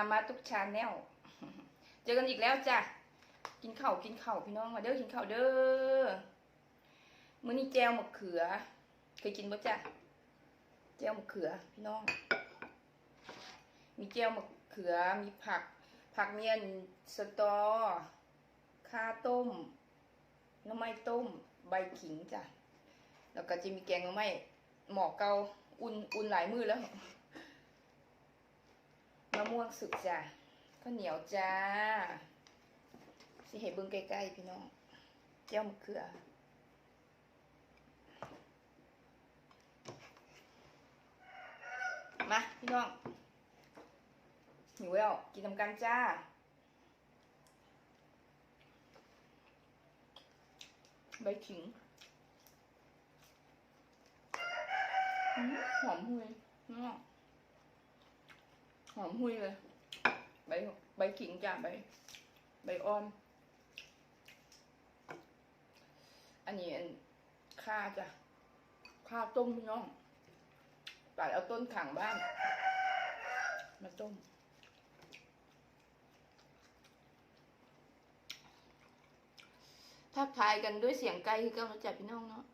มามาทุกชาแนลเจอกันอีกแล้วจ้ะ กินข้าวกินข้าวพี่น้องมาเด้อกินข้าวเด้อมื้อนี้แจวมะเขือ เคยกินบ่จ้ะแจวมะเขือพี่น้อง มีแจวมะเขือมีผัก ผักเมียนสตอข้าต้มน้ำไม้ต้ม ใบขิงจ้ะ แล้วก็จะมีแกงน้ำไม้หมอกเกาอุ่นอุ่นหลายมือแล้วะม่วงสุกจ้ะข้าวเหนียวจ้าสิเห็นเบิ้งใกล้ๆพี่น้องแก้วมะเขือมาพี่น้องหิวแล้วกินทำกันจ้าใบขิงหอมหุยพี่น้อง อมหุยเลย ใบใบขิงจ้าใบ ใบอ่อนอันนี้ข้าจ้ะข้าต้มพี่น้องตัดเอาต้นขังบ้าน มาต้มทักทายกันด้วยเสียงไกลคือกันมาจับพี่น้องเนาะ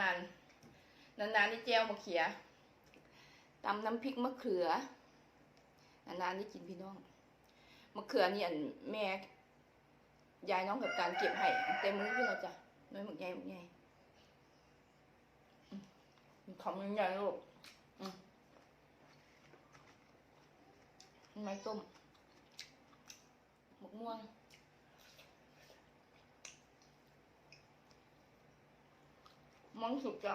นานๆ นานๆนี่แจวมะเขือตำน้ำพริกมะเขือนานๆนี่กินพี่น้องมะเขือนี่อันแม่ยายน้องกับการเก็บให้เต็มมือพี่เราจ้ะน้อยหมึกใหญ่หมึกใหญ่อืมของมันใหญ่ลูกไม้ต้มหมกม่วงมังสุกจ้ะ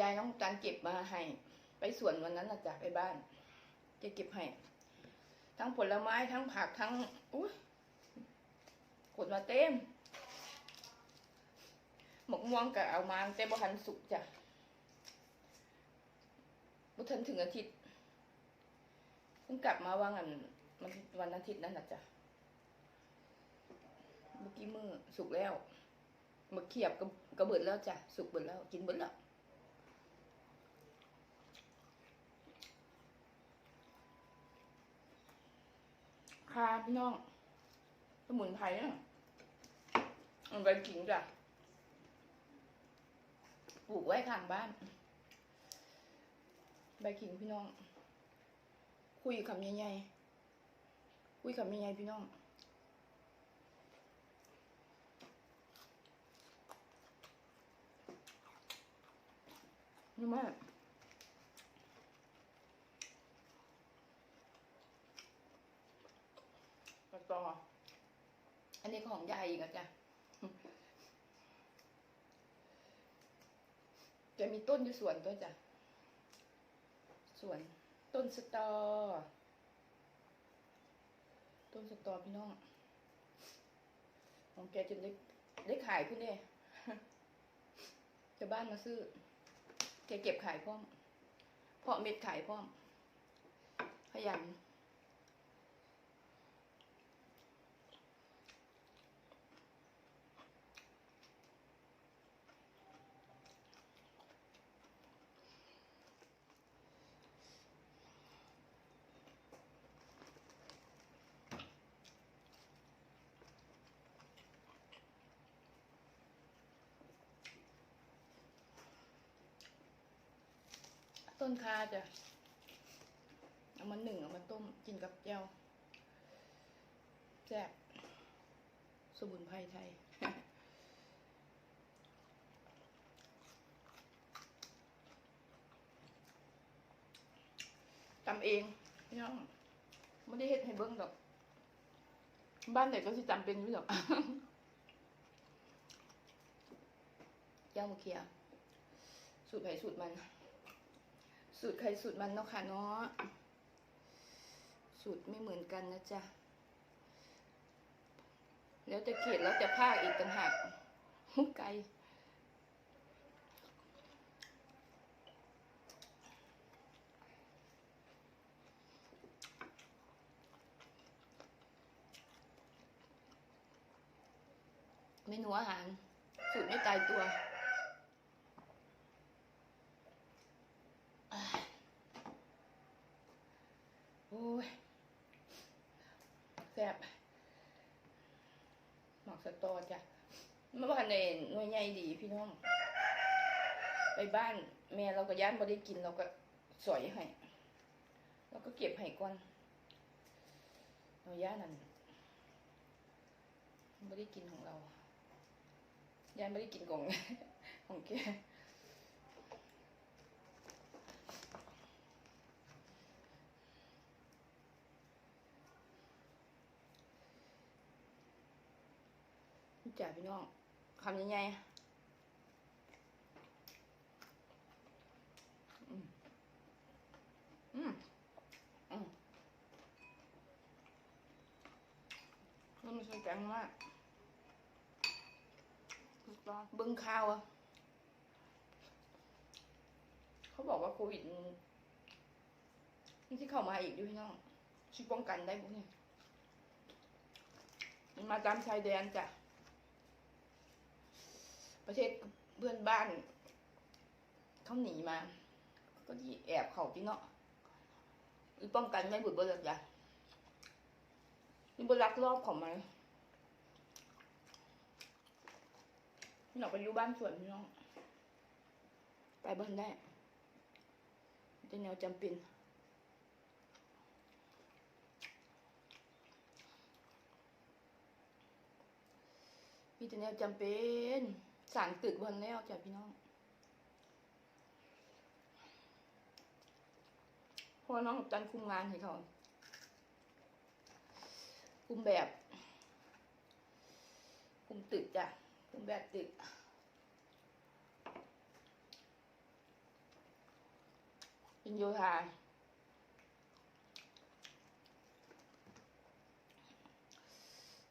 ยายน้องการเก็บมาให้ ไปสวนวันนั้นนะจ๊ะไปบ้านจะเก็บให้ ทั้งผลไม้ทั้งผักทั้งอุ้ยขนมาเต็มหมกม่วงก็เอามาแต่บ่ทันสุกจ้ะบ่ทันถึงอาทิตย์เพิ่งกลับมาว่างันมันวันอาทิตย์นั่นน่ะจ้ะเมื่อกี้มือสุกแล้วมาเขียบก็ก็เบิดแล้วจ้ะสุกเบิดแล้ว กินเบิดแล้ว ค่ะพี่น้อง สมุนไพรเนี่ยมันไปขิงจ้ะปลูกไว้ข้างบ้าน ใบขิงพี่น้อง คุยคำใหญ่ๆคุยคำใหญ่ๆพี่น้องนี่มากกระ ต่อ อันนี้ของยายอีกอะจ้ะจะมีต้นอยู่สวนด้วยจ้ะสวน ต้นสตอ ต้นสตอพี่น้อง ของแกจนได้ได้ขายขึ้นเด้จะบ้านมาซื้อแกเก็บขายพร้อม เพาะเม็ดขายพร้อม ขยัน ต้นคาจะเอามาหนึ่งเอามาต้มกินกับแจ่วแซ่บสมุนไพรไทยตำเองน้องไม่ได้เฮ็ดให้เบิ้งดอก บ้านไหนก็สิจำเป็นอยู่ดอกแก้วมะเขียสูตรไผ่สูตรมัน สูตรใครสูตรมันเนาะค่ะเนาะสูตรไม่เหมือนกันนะจ๊ะ แล้วจะเขียนแล้วจะภาคอีกต่างหากไก่เมนูอาหารสูตรไม่ตายตัว โอ้ยแซ่บหมักสตอจ้ะเมื่อวานในหน่วยใหญ่ดีพี่น้อง ไปบ้าน แม่เราก็ย่านบ่ได้กินเราก็สอยให้เราก็เก็บให้ก่อนเราย่านนั่นไม่ได้กินของเราย่านไม่ได้กินของของแก พี่น้องคำใหญ่ๆอืมอืมอืมมันไม่ใช่แกงมากถูกต้องเบิ้งข้าวอะเขาบอกว่าโควิดนี่ที่เข้ามาอีกด้วยพี่น้องช่วยป้องกันได้พวกนี้มันมาตามชายแดนจ้ะ ประเทศเพื่อนบ้านเขาหนีมา ก็ที่แอบเขาที่เนาะหรือป้องกันไม่บุดเบิดจ้ะนี่บลักรอบของมันนี่เราไปอยู่บ้านสวนพี่น้อง ไปเบิ้ลได้จะแนวจำเป็นมีแต่แนวจำเป็น สั่งตึกวันแล้วจ้ะพี่น้องเพราะว่าน้องกับจันคุมงานให้เขาคุมแบบ คุมตึกจ้ะคุมแบบตึกเป็นโยธา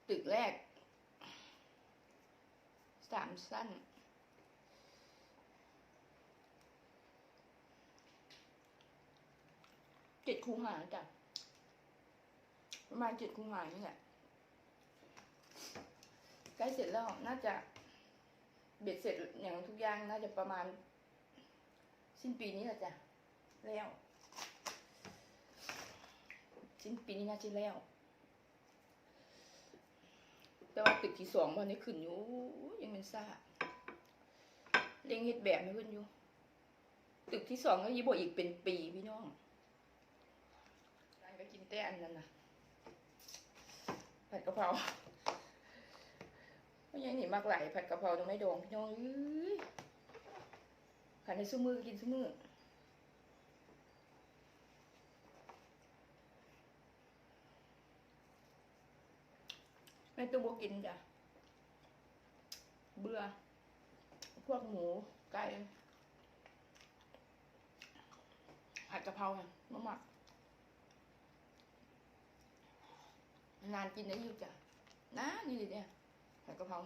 ตึกแรก สามสั้น เจ็ดคูหาจ้ะประมาณเจ็ดคูหานี่แหละใกล้เสร็จแล้ว น่าจะเบ็ดเสร็จอย่างทุกอย่างน่าจะประมาณ สิ้นปีนี้แหละจ้ะแล้ว สิ้นปีนี้น่าจะแล้ว แต่ว่าตึกที่สองวันนี้ขึ้นอยู่ยังเป็นซ่าเล็งเฮ็ดแบบไม่ขึ้นอยู่ ตึกที่สองก็ยีบอีกเป็นปีพี่น้องร้านก็กินแต่อันนั้นนะผัดกะเพราไม่ยังหนีมากไหลายผัดกะเพราตรงไม่โดองพี่น้องเอ้ยผัดในซุ้มือกินซุ้มือ แม่ตัวบกินจ้ะ เบื่อ พวกหมูไก่ผัดกะเพราค่ะมะมักนานกินได้อยู่จ้ะนะนี่ดิเนี่ยผัดกะเพรา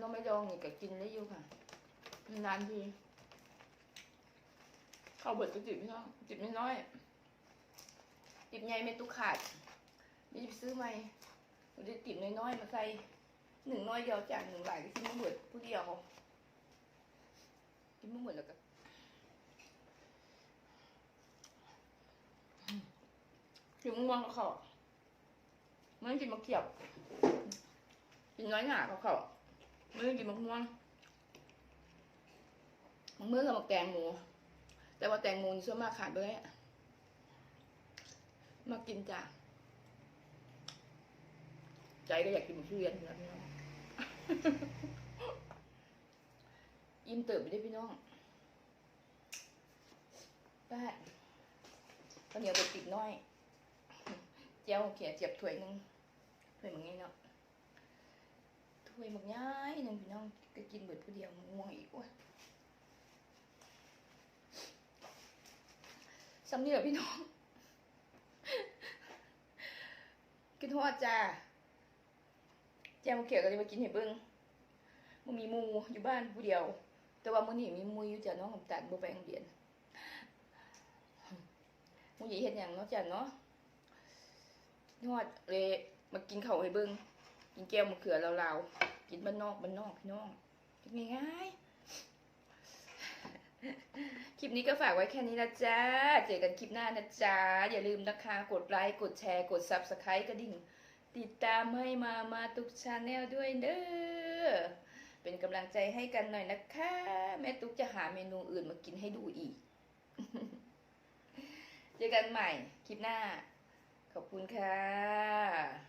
น้องไม่ดองนี่ก็กินได้อยู่ค่ะ นานทีข้าวเบิดก็จิบพี่น้องจิบไม่น้อยจิบใหญ่ไม่ตุกขาดนี่จะไปซื้อใหม เราจะจิบน้อยๆมาใส่หนึ่งน้อยเดียวจากหนึ่งหลายก็กินไม่หมดผู้เดียวกินไม่หมดแล้วก็ถึงม่วงเขาไม่กินมะเขียบกินน้อยหนาเขาเขาไม่กินมะม่วงมะเมื่อกับมะแตงหมูแต่ว่าแตงโมนี่ส่วนมากขาดไปแล้วมากินจ้ะ ใจก็อยากกินหมูทุเรียนแล้วพี่น้องอิ่มเติบไปได้พี่น้องได้ข้าวเหนียวไปติดน้อยเจียวเขียเจียบถ้วยหนึงถ้วยมึงงี้เนาะถ้วยมึงย้ายหนึ่งพี่น้องก็กินเบิดผู้เดียวง่วงอีกว่ะสำเนียงพี่น้องกินทอดจ้า เจียวเขียวก็เลยมากินเห็ดเบิ้งมันมีมูอยู่บ้านผู้เดียว แต่ว่ามื้อนี้มีมูอยู่จ้ะน้องกับตันบ่ไปโรงเรียนมูหยีเฮ็ดหยังเนาะจ้ะเนาะนวดเลยมากินข้าวให้เบิ่งกินแก้วมะเขือลาวๆกินบ้านนอกบ้านนอกพี่น้องกินง่ายคลิปนี้ก็ฝากไว้แค่นี้นะจ๊ะ เจอกันคลิปหน้านะจ๊ะ อย่าลืมนะคะ กดไลค์ กดแชร์ กด Subscribe กระดิ่ง ติดตามให้มามาตุกชาแนลด้วยเด้อ เป็นกำลังใจให้กันหน่อยนะคะ แม่ตุ๊กจะหาเมนูอื่นมากินให้ดูอีก เจอกันใหม่คลิปหน้า ขอบคุณค่ะ